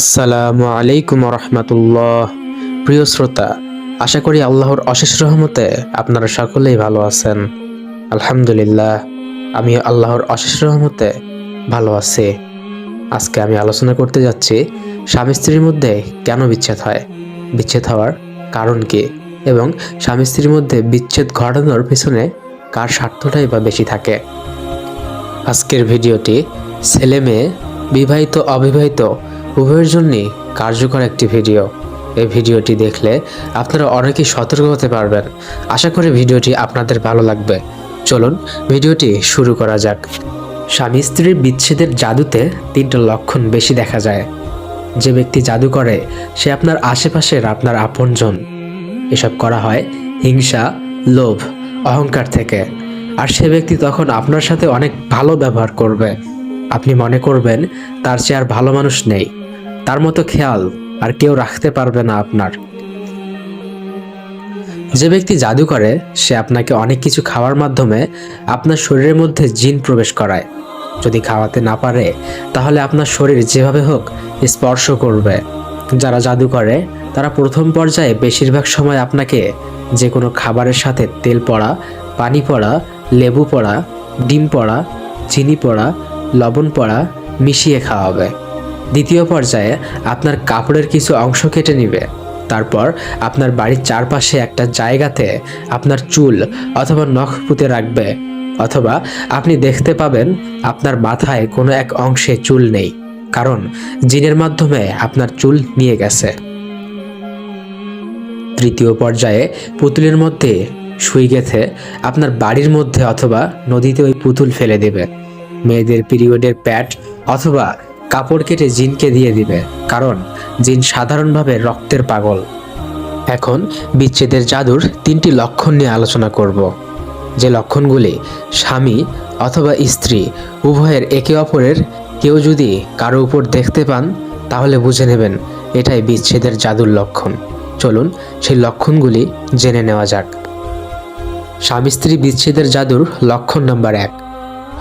আসসালামু আলাইকুম রহমতুল্লাহ। প্রিয় শ্রোতা, আশা করি আল্লাহর অশেষ রহমতে আপনারা সকলেই ভালো আছেন। আলহামদুলিল্লাহ, আমি আল্লাহর অশেষ রহমতে ভালো আছি। আজকে আমি আলোচনা করতে যাচ্ছি, স্বামী স্ত্রীর মধ্যে কেন বিচ্ছেদ হয়? বিচ্ছেদ হওয়ার কারণ কি? এবং স্বামী স্ত্রীর মধ্যে বিচ্ছেদ ঘটানোর পিছনে কার স্বার্থটাই বা বেশি থাকে? আজকের ভিডিওটি ছেলে মেয়ে বিবাহিত অবিবাহিত উভয়ের জন্যই কার্যকর একটি ভিডিও। এই ভিডিওটি দেখলে আপনারা অনেকেই সতর্ক হতে পারবেন। আশা করি ভিডিওটি আপনাদের ভালো লাগবে। চলুন, ভিডিওটি শুরু করা যাক। স্বামী স্ত্রীর বিচ্ছেদের জাদুতে তিনটা লক্ষণ বেশি দেখা যায়। যে ব্যক্তি জাদু করে, সে আপনার আশেপাশের আপনার আপনজন। এসব করা হয় হিংসা, লোভ, অহংকার থেকে। আর সে ব্যক্তি তখন আপনার সাথে অনেক ভালো ব্যবহার করবে। আপনি মনে করবেন, তার চেয়ে আর ভালো মানুষ নেই। তার মতো খেয়াল আর কেউ রাখতে পারবে না আপনার। যে ব্যক্তি জাদু করে, সে আপনাকে অনেক কিছু খাওয়ার মাধ্যমে আপনার শরীরের মধ্যে জিন প্রবেশ করায়। যদি খাওয়াতে না পারে, তাহলে আপনার শরীর যেভাবে হোক স্পর্শ করবে। যারা জাদু করে, তারা প্রথম পর্যায়ে বেশিরভাগ সময় আপনাকে যে কোনো খাবারের সাথে তেল পড়া, পানি পড়া, লেবু পড়া, ডিম পড়া, চিনি পড়া, লবণ পড়া মিশিয়ে খাওয়াবে। দ্বিতীয় পর্যায়ে আপনার কাপড়ের কিছু অংশ কেটে নিবে। তারপর আপনার বাড়ির চারপাশে একটা জায়গাতে আপনার চুল অথবা নখ পুঁতে রাখবে, অথবা আপনি দেখতে পাবেন আপনার মাথায় কোনো এক অংশে চুল নেই, কারণ জিনের মাধ্যমে আপনার চুল নিয়ে গেছে। তৃতীয় পর্যায়ে পুতুলের মধ্যে সুই গেথে আপনার বাড়ির মধ্যে অথবা নদীতে ওই পুতুল ফেলে দেবে। মেয়েদের পিরিয়ডের প্যাড অথবা কাপড় কেটে জিনকে দিয়ে দিবে, কারণ জিন সাধারণভাবে রক্তের পাগল। এখন বিচ্ছেদের জাদুর তিনটি লক্ষণ নিয়ে আলোচনা করব। যে লক্ষণগুলি স্বামী অথবা স্ত্রী, উভয়ের একে অপরের কেউ যদি কারও উপর দেখতে পান, তাহলে বুঝে নেবেন এটাই বিচ্ছেদের জাদুর লক্ষণ। চলুন সেই লক্ষণগুলি জেনে নেওয়া যাক। স্বামী স্ত্রী বিচ্ছেদের জাদুর লক্ষণ নাম্বার এক।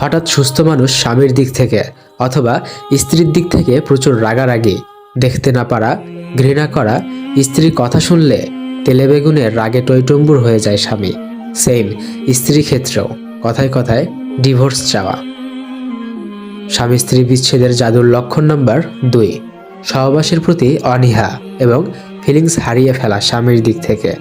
হঠাৎ সুস্থ মানুষ স্বামীর দিক থেকে অথবা স্ত্রীর দিক থেকে প্রচুর রাগারাগি, দেখতে না পারা, ঘৃণা করা, স্ত্রীর কথা শুনলে তেলে বেগুনে রাগে টইটম্বুর হয়ে যায় স্বামী। সেম স্ত্রী ক্ষেত্রেও, কথায় কথায় ডিভোর্স চাওয়া। স্বামী স্ত্রী বিচ্ছেদের জাদুর লক্ষণ নাম্বার দুই, সহবাসের প্রতি অনীহা এবং ফিলিংস হারিয়ে ফেলা স্বামীর দিক থেকে,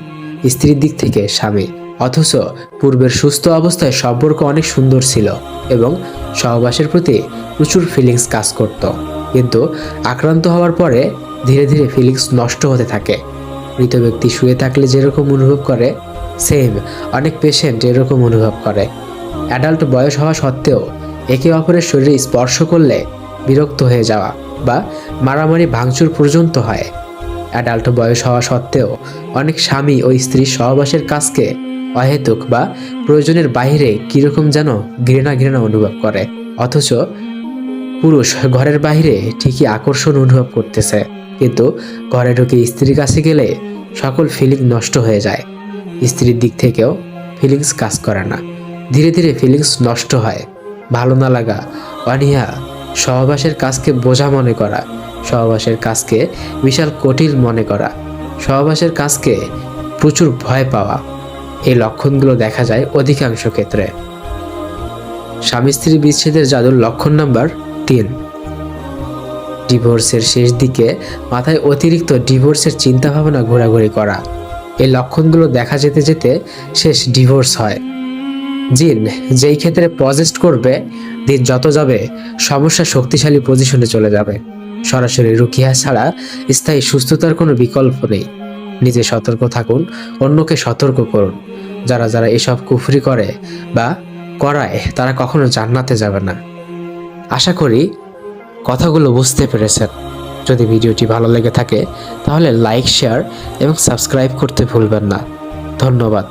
স্ত্রীর দিক থেকে স্বামী। অথচ পূর্বের সুস্থ অবস্থায় সম্পর্ক অনেক সুন্দর ছিল এবং সহবাসের প্রতি প্রচুর ফিলিংস কাজ করত। কিন্তু আক্রান্ত হওয়ার পরে ধীরে ধীরে ফিলিংস নষ্ট হতে থাকে। মৃত ব্যক্তি শুয়ে থাকলে যেরকম অনুভব করে সেম অনেক পেশেন্ট এরকম অনুভব করে। অ্যাডাল্ট বয়স হওয়া সত্ত্বেও একে অপরের শরীরে স্পর্শ করলে বিরক্ত হয়ে যাওয়া বা মারামারি ভাঙচুর পর্যন্ত হয়। অ্যাডাল্ট বয়স হওয়া সত্ত্বেও অনেক স্বামী ও স্ত্রী সহবাসের কাজকে অহেতুক বা প্রয়োজনের বাইরে কীরকম যেন ঘৃণা ঘৃণা অনুভব করে। অথচ পুরুষ ঘরের বাইরে ঠিকই আকর্ষণ অনুভব করতেছে। কিন্তু ঘরে ঢুকে স্ত্রীর কাছে গেলে সকল ফিলিং নষ্ট হয়ে যায়। স্ত্রীর দিক থেকেও ফিলিংস কাজ করে না। ধীরে ধীরে ফিলিংস নষ্ট হয়। ভালো না লাগা, অনীহা, সহবাসের কাজকে বোঝা মনে করা, সহবাসের কাজকে বিশাল কঠিন মনে করা, সহবাসের কাজকে প্রচুর ভয় পাওয়া। এই লক্ষণগুলো দেখা যায় অধিকাংশ ক্ষেত্রে। স্বামী স্ত্রী বিচ্ছেদের জাদুর লক্ষণ নাম্বার তিন। ডিভোর্সের শেষ দিকে মাথায় অতিরিক্ত ডিভোর্সের চিন্তা ভাবনা ঘোরাঘুরি করা। এই লক্ষণগুলো দেখা যেতে যেতে শেষ ডিভোর্স হয়। জিন যেই ক্ষেত্রে পজেস্ট করবে, দিন যত যাবে, সমস্যা শক্তিশালী পজিশনে চলে যাবে। সরাসরি রুকিয়া ছাড়া স্থায়ী সুস্থতার কোনো বিকল্প নেই। নিজে সতর্ক থাকুন, অন্যকে সতর্ক করুন। যারা যারা এসব কুফরি করে বা করায়, তারা কখনো জান্নাতে যাবে না। আশা করি কথাগুলো বুঝতে পেরেছেন। যদি ভিডিওটি ভালো লেগে থাকে, তাহলে লাইক, শেয়ার এবং সাবস্ক্রাইব করতে ভুলবেন না। ধন্যবাদ।